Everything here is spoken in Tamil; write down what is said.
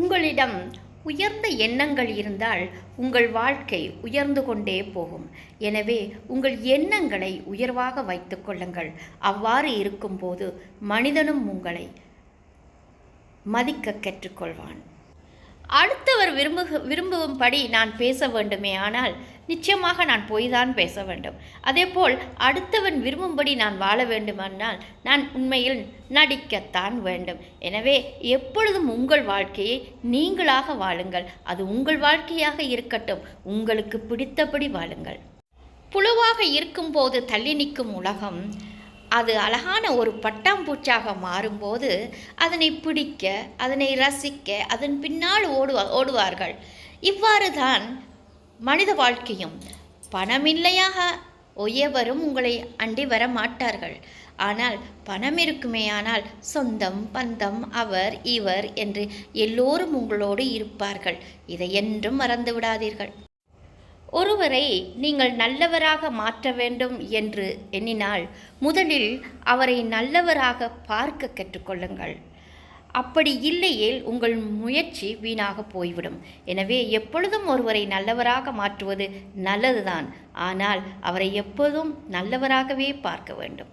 உங்களிடம் உயர்ந்த எண்ணங்கள் இருந்தால் உங்கள் வாழ்க்கை உயர்ந்து கொண்டே போகும். எனவே உங்கள் எண்ணங்களை உயர்வாக வைத்து கொள்ளுங்கள். அவ்வாறு இருக்கும்போது மனிதனும் உங்களை மதிக்க கற்றுக்கொள்வான். அடுத்தவர் விரும்பு விரும்பும்படி நான் பேச வேண்டுமே ஆனால் நிச்சயமாக நான் போய் தான் பேச வேண்டும். அதேபோல் அடுத்தவன் விரும்பும்படி நான் வாழ வேண்டுமானால் நான் உண்மையில் நடிக்கத்தான் வேண்டும். எனவே எப்பொழுதும் உங்கள் வாழ்க்கையை நீங்களாக வாழுங்கள். அது உங்கள் வாழ்க்கையாக இருக்கட்டும். உங்களுக்கு பிடித்தபடி வாழுங்கள். புழுவாக இருக்கும்போது தள்ளி நிற்கும் உலகம் அது அழகான ஒரு பட்டாம்பூச்சாக மாறும்போது அதனை பிடிக்க அதனை ரசிக்க அதன் பின்னால் ஓடுவா ஓடுவார்கள். இவ்வாறு தான் மனித வாழ்க்கையும் பணமில்லையாக ஒய்யவரும் உங்களை அண்டி வர மாட்டார்கள். ஆனால் பணம் இருக்குமேயானால் சொந்தம் பந்தம் அவர் இவர் என்று எல்லோரும் உங்களோடு இருப்பார்கள். இதை என்றும் மறந்து விடாதீர்கள் ஒருவரை நீங்கள் நல்லவராக மாற்ற வேண்டும் என்று எண்ணினால் முதலில் அவரை நல்லவராக பார்க்க கற்றுக்கொள்ளுங்கள். அப்படி இல்லையேல் உங்கள் முயற்சி வீணாக போய்விடும். எனவே எப்பொழுதும் ஒருவரை நல்லவராக மாற்றுவது நல்லதுதான். ஆனால் அவரை எப்போதும் நல்லவராகவே பார்க்க வேண்டும்.